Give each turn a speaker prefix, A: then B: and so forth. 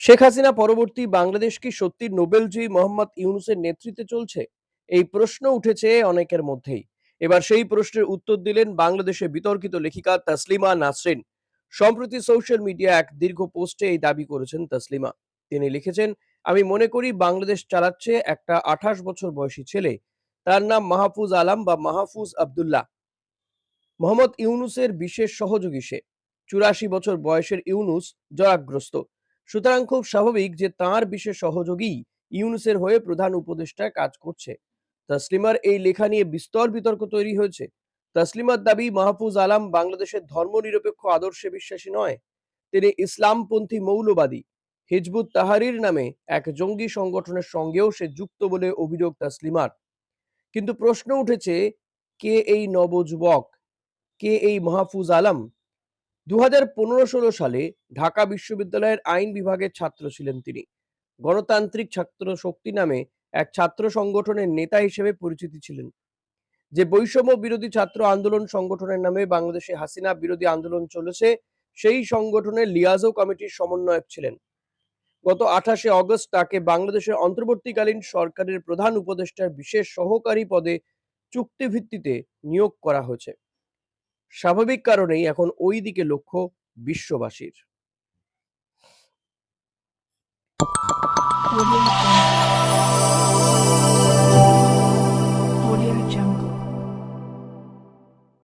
A: শেখ হাসিনা পরবর্তী বাংলাদেশ কি সত্যি নোবেলজয়ী মোহাম্মদ ইউনুসের নেতৃত্বে চলছে? এই প্রশ্ন উঠেছে অনেকের মধ্যেই। এবার সেই প্রশ্নের উত্তর দিলেন বাংলাদেশে বিতর্কিত লেখিকা তাসলিমা নাসরিন। সম্প্রতি সোশ্যাল মিডিয়া এক দীর্ঘ পোস্টে এই দাবি করেছেন তাসলিমা। তিনি লিখেছেন, আমি মনে করি বাংলাদেশ চালাচ্ছে একটা আঠাশ বছর বয়সী ছেলে। তার নাম মাহফুজ আলম বা মাহফুজ আব্দুল্লাহ। মোহাম্মদ ইউনুসের বিশেষ সহযোগী সে। চুরাশি বছর বয়সের ইউনুস জরাগ্রস্ত। সুতরাং খুব স্বাভাবিক যে তার বিশেষ সহযোগী ইউনুসের হয়ে প্রধান উপদেষ্টা কাজ করছে। তসলিমার এই লেখা নিয়ে বিস্তর বিতর্ক তৈরি হয়েছে। তসলিমার দাবি, মাহফুজ আলাম বাংলাদেশের ধর্মনিরপেক্ষ আদর্শে বিশ্বাসী নয়। তিনি ইসলামপন্থী মৌলবাদী। হিজবুত তাহারির নামে এক জঙ্গি সংগঠনের সঙ্গেও সে যুক্ত বলে অভিযোগ তাসলিমার। কিন্তু প্রশ্ন উঠেছে, কে এই নবযুবক? কে এই মাহফুজ আলম? দু হাজার সালে ঢাকা বিশ্ববিদ্যালয়ের আইন বিভাগের ছাত্র ছিলেন তিনি। গণতান্ত্রিক ছাত্র শক্তি নামে এক ছাত্র সংগঠনের নেতা হিসেবে পরিচিতি ছিলেন, যে বৈষম্য বিরোধী ছাত্র আন্দোলন সংগঠনের নামে বাংলাদেশে হাসিনা বিরোধী আন্দোলন চলেছে, সেই সংগঠনের লিয়াজো কমিটির সমন্বয়ক ছিলেন। গত আঠাশে অগস্ট তাকে বাংলাদেশের অন্তর্বর্তীকালীন সরকারের প্রধান উপদেষ্টার বিশেষ সহকারী পদে চুক্তি ভিত্তিতে নিয়োগ করা হয়েছে। স্বাভাবিক কারণেই এখন ওই দিকে লক্ষ্য বিশ্ববাসীর.